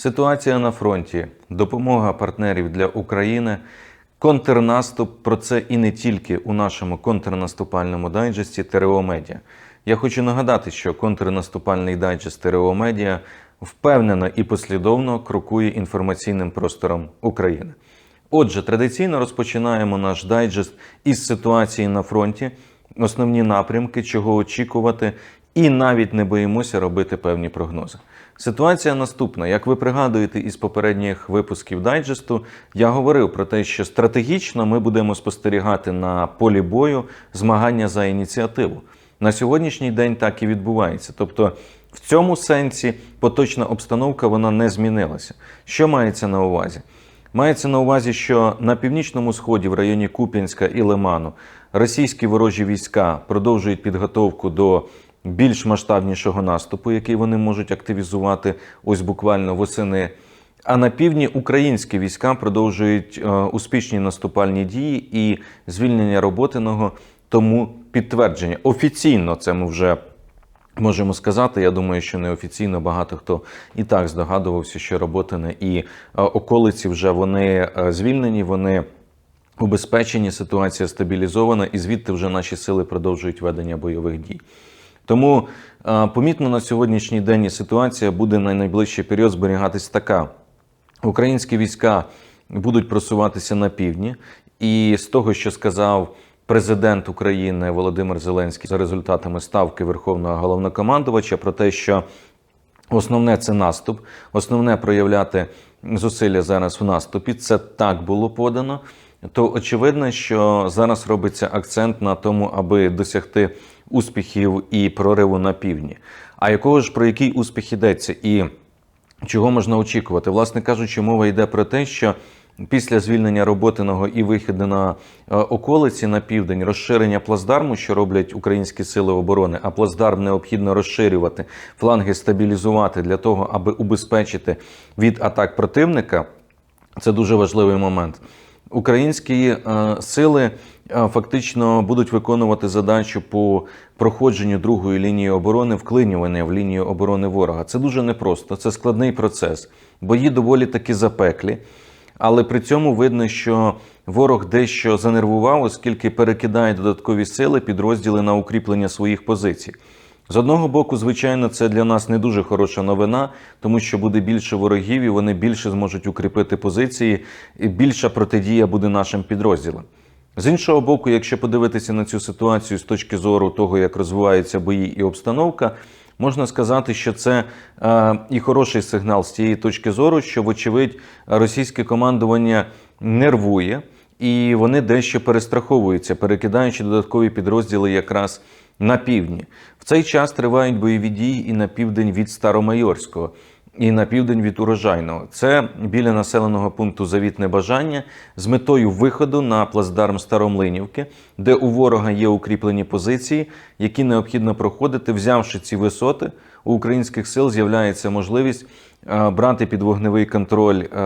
Ситуація на фронті, допомога партнерів для України, контрнаступ. Про це і не тільки у нашому контрнаступальному дайджесті ТРО Медіа. Я хочу нагадати, що контрнаступальний дайджест ТРО Медіа впевнено і послідовно крокує інформаційним простором України. Отже, традиційно розпочинаємо наш дайджест із ситуації на фронті, основні напрямки, чого очікувати, і навіть не боїмося робити певні прогнози. Ситуація наступна. Як ви пригадуєте із попередніх випусків дайджесту, я говорив про те, що стратегічно ми будемо спостерігати на полі бою змагання за ініціативу. На сьогоднішній день так і відбувається. Тобто, в цьому сенсі поточна обстановка вона не змінилася. Що мається на увазі? Мається на увазі, що на північному сході, в районі Куп'янська і Лиману, російські ворожі війська продовжують підготовку до більш масштабнішого наступу, який вони можуть активізувати ось буквально восени. А на півдні українські війська продовжують е, успішні наступальні дії і звільнення роботиного тому підтвердження. Офіційно це ми вже можемо сказати. Я думаю, що неофіційно багато хто і так здогадувався, що роботине і е, околиці вже вони е, звільнені, вони убезпечені, ситуація стабілізована, і звідти вже наші сили продовжують ведення бойових дій. Тому е, помітно на сьогоднішній день ситуація буде на найближчий період зберігатись така. Українські війська будуть просуватися на півдні, і з того, що сказав президент України Володимир Зеленський за результатами ставки Верховного головнокомандувача про те, що Основне це наступ, основне проявляти зусилля зараз в наступі. Це так було подано. То очевидно, що зараз робиться акцент на тому, аби досягти успіхів і прориву на півдні. А якого ж про який успіх йдеться і чого можна очікувати? Власне кажучи, мова йде про те, що після звільнення роботиного і виходу на е, околиці на південь, розширення плацдарму, що роблять українські сили оборони, а плацдарм необхідно розширювати, фланги стабілізувати для того, аби убезпечити від атак противника. Це дуже важливий момент. Українські е, сили е, фактично будуть виконувати задачу по проходженню другої лінії оборони, вклинювання в лінію оборони ворога. Це дуже непросто, це складний процес. Бої доволі таки запеклі. Але при цьому видно, що ворог дещо занервував, оскільки перекидає додаткові сили, підрозділи на укріплення своїх позицій. З одного боку, звичайно, це для нас не дуже хороша новина, тому що буде більше ворогів, і вони більше зможуть укріпити позиції, і більша протидія буде нашим підрозділам. З іншого боку, якщо подивитися на цю ситуацію з точки зору того, як розвиваються бої і обстановка, можна сказати, що це е, і хороший сигнал з тієї точки зору, що, вочевидь, російське командування нервує, і вони дещо перестраховуються, перекидаючи додаткові підрозділи якраз на півдні. В цей час тривають бойові дії і на південь від Старомайорського. І на південь від урожайного це біля населеного пункту Завітне Бажання з метою виходу на плацдарм Старомлинівки, де у ворога є укріплені позиції, які необхідно проходити. Взявши ці висоти, у українських сил з'являється можливість е, брати під вогневий контроль е,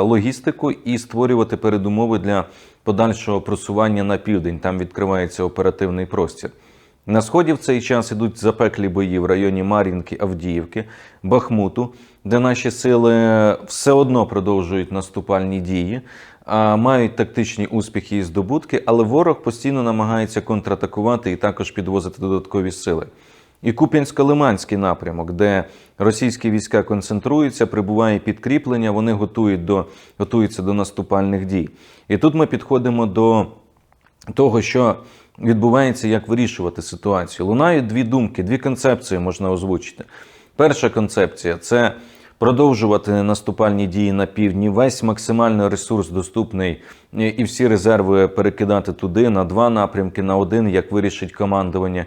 логістику і створювати передумови для подальшого просування на південь. Там відкривається оперативний простір. На сході в цей час ідуть запеклі бої в районі Мар'їнки, Авдіївки, Бахмуту, де наші сили все одно продовжують наступальні дії, мають тактичні успіхи і здобутки, але ворог постійно намагається контратакувати і також підвозити додаткові сили. І Куп'янсько-Лиманський напрямок, де російські війська концентруються, прибуває підкріплення, вони готують до, готуються до наступальних дій. І тут ми підходимо до того, що відбувається, як вирішувати ситуацію. Лунають дві думки, дві концепції можна озвучити. Перша концепція це продовжувати наступальні дії на півдні, весь максимальний ресурс доступний і всі резерви перекидати туди на два напрямки, на один, як вирішить командування.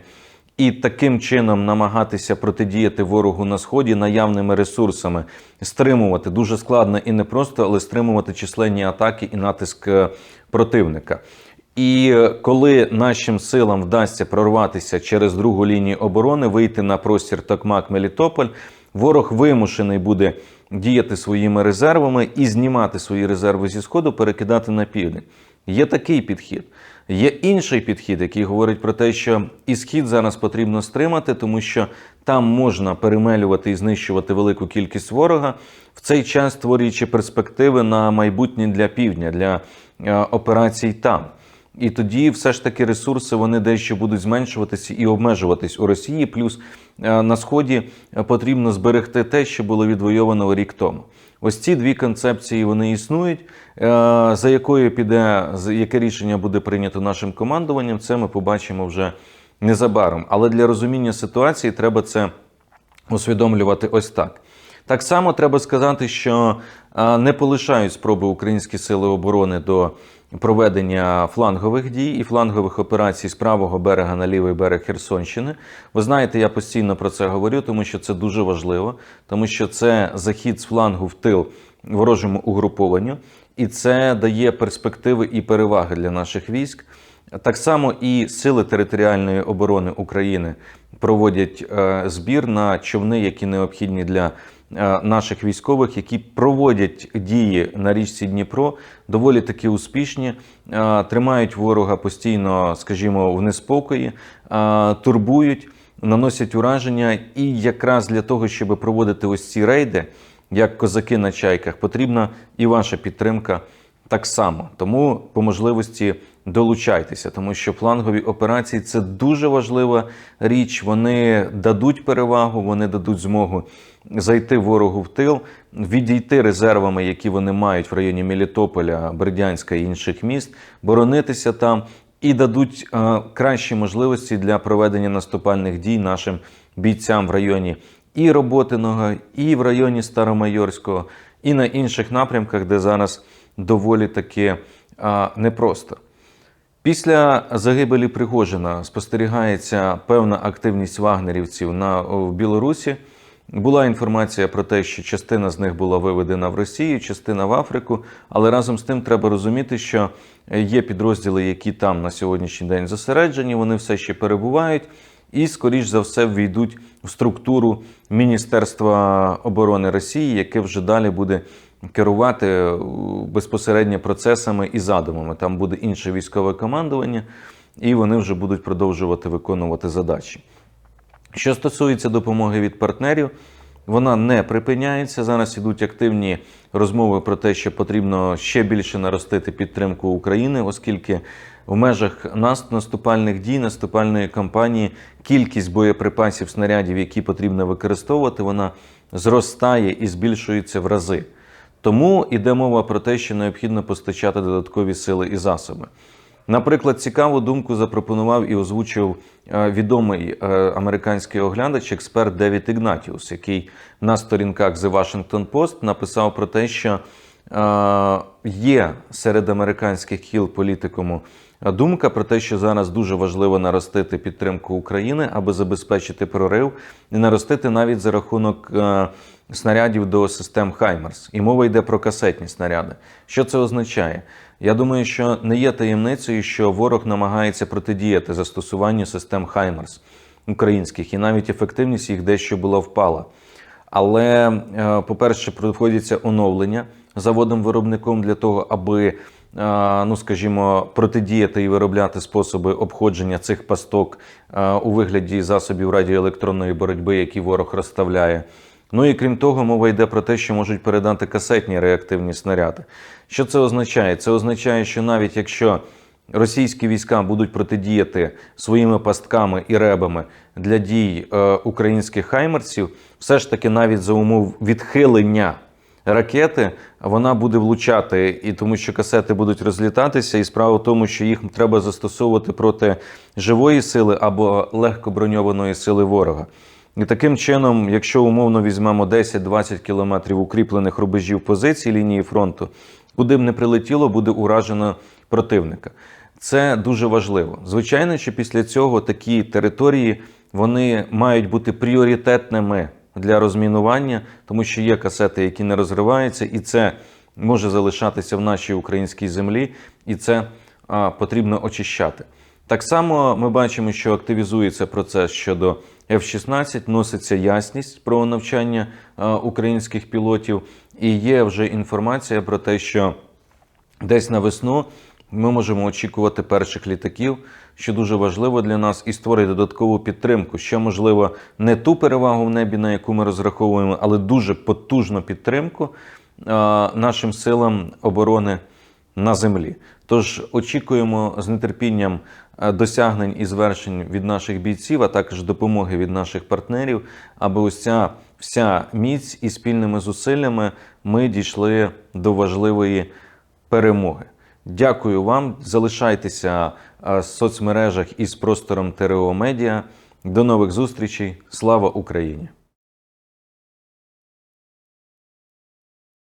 І таким чином намагатися протидіяти ворогу на сході наявними ресурсами, стримувати дуже складно і непросто, але стримувати численні атаки і натиск е, противника. І коли нашим силам вдасться прорватися через другу лінію оборони, вийти на простір Токмак Мелітополь, ворог вимушений буде діяти своїми резервами і знімати свої резерви зі сходу, перекидати на південь. Є такий підхід. Є інший підхід, який говорить про те, що і схід зараз потрібно стримати, тому що там можна перемелювати і знищувати велику кількість ворога, в цей час створюючи перспективи на майбутнє для півдня, для е, операцій там. І тоді все ж таки ресурси вони дещо будуть зменшуватися і обмежуватись у Росії. Плюс е, на сході е, потрібно зберегти те, що було відвойовано рік тому. Ось ці дві концепції вони існують. Е, За якою піде, яке рішення буде прийнято нашим командуванням, це ми побачимо вже незабаром. Але для розуміння ситуації треба це усвідомлювати ось так. Так само треба сказати, що не полишають спроби українські сили оборони до проведення флангових дій і флангових операцій з правого берега на лівий берег Херсонщини. Ви знаєте, я постійно про це говорю, тому що це дуже важливо, тому що це захід з флангу в тил ворожому угрупованню, і це дає перспективи і переваги для наших військ. Так само і сили територіальної оборони України проводять е, збір на човни, які необхідні для наших військових, які проводять дії на річці Дніпро, доволі таки успішні, е, тримають ворога постійно, скажімо, в неспокої, е, турбують, наносять ураження. І якраз для того, щоб проводити ось ці рейди, як козаки на чайках, потрібна і ваша підтримка так само. Тому по можливості долучайтеся, тому що флангові операції це дуже важлива річ. Вони дадуть перевагу, вони дадуть змогу зайти ворогу в тил, відійти резервами, які вони мають в районі Мелітополя, Бердянська і інших міст, боронитися там. І дадуть е, кращі можливості для проведення наступальних дій нашим бійцям в районі і Роботиного, і в районі Старомайорського, і на інших напрямках, де зараз доволі таки а, непросто. Після загибелі Пригожина спостерігається певна активність вагнерівців на в Білорусі. Була інформація про те, що частина з них була виведена в Росію, частина в Африку. Але разом з тим треба розуміти, що є підрозділи, які там на сьогоднішній день зосереджені, вони все ще перебувають і, скоріш за все, війдуть в структуру Міністерства оборони Росії, яке вже далі буде керувати е, безпосередньо процесами і задумами. Там буде інше військове командування, і вони вже будуть продовжувати виконувати задачі. Що стосується допомоги від партнерів, вона не припиняється. Зараз ідуть активні розмови про те, що потрібно ще більше наростити підтримку України, оскільки в межах нас наступальних дій, наступальної кампанії кількість боєприпасів, снарядів, які потрібно використовувати, вона зростає і збільшується в рази. Тому йде мова про те, що необхідно постачати додаткові сили і засоби. Наприклад, цікаву думку запропонував і озвучив е, відомий е, американський оглядач, експерт Девід Ігнатіус, який на сторінках The Washington Post написав про те, що е, є серед американських кіл політикуму думка про те, що зараз дуже важливо наростити підтримку України, аби забезпечити прорив і наростити навіть за рахунок снарядів до систем Хаймерс. І мова йде про касетні снаряди. Що це означає? Я думаю, що не є таємницею, що ворог намагається протидіяти застосуванню систем Хаймерс українських, і навіть ефективність їх дещо була впала. Але, е, по-перше, проходяться оновлення заводом-виробником для того, аби, е, ну скажімо, протидіяти і виробляти способи обходження цих пасток е, у вигляді засобів радіоелектронної боротьби, які ворог розставляє. Ну і крім того, мова йде про те, що можуть передати касетні реактивні снаряди. Що це означає? Це означає, що навіть якщо російські війська будуть протидіяти своїми пастками і ребами для дій е, українських хаймерсів, все ж таки навіть за умов відхилення. Ракети вона буде влучати, і тому що касети будуть розлітатися, і справа в тому, що їх треба застосовувати проти живої сили або легко броньованої сили ворога. І таким чином, якщо умовно візьмемо 10-20 кілометрів укріплених рубежів позицій лінії фронту, куди б не прилетіло, буде уражено противника. Це дуже важливо. Звичайно, що після цього такі території вони мають бути пріоритетними для розмінування, тому що є касети, які не розриваються, і це може залишатися в нашій українській землі, і це а, потрібно очищати. Так само ми бачимо, що активізується процес щодо F-16, носиться ясність про навчання українських пілотів, і є вже інформація про те, що десь на весну ми можемо очікувати перших літаків, що дуже важливо для нас, і створити додаткову підтримку. Що можливо не ту перевагу в небі, на яку ми розраховуємо, але дуже потужну підтримку е, нашим силам оборони на землі. Тож очікуємо з нетерпінням е, досягнень і звершень від наших бійців, а також допомоги від наших партнерів, аби ось ця вся міць і спільними зусиллями ми дійшли до важливої перемоги. Дякую вам. Залишайтеся е, в соцмережах із простором ТРО Медіа. До нових зустрічей. Слава Україні!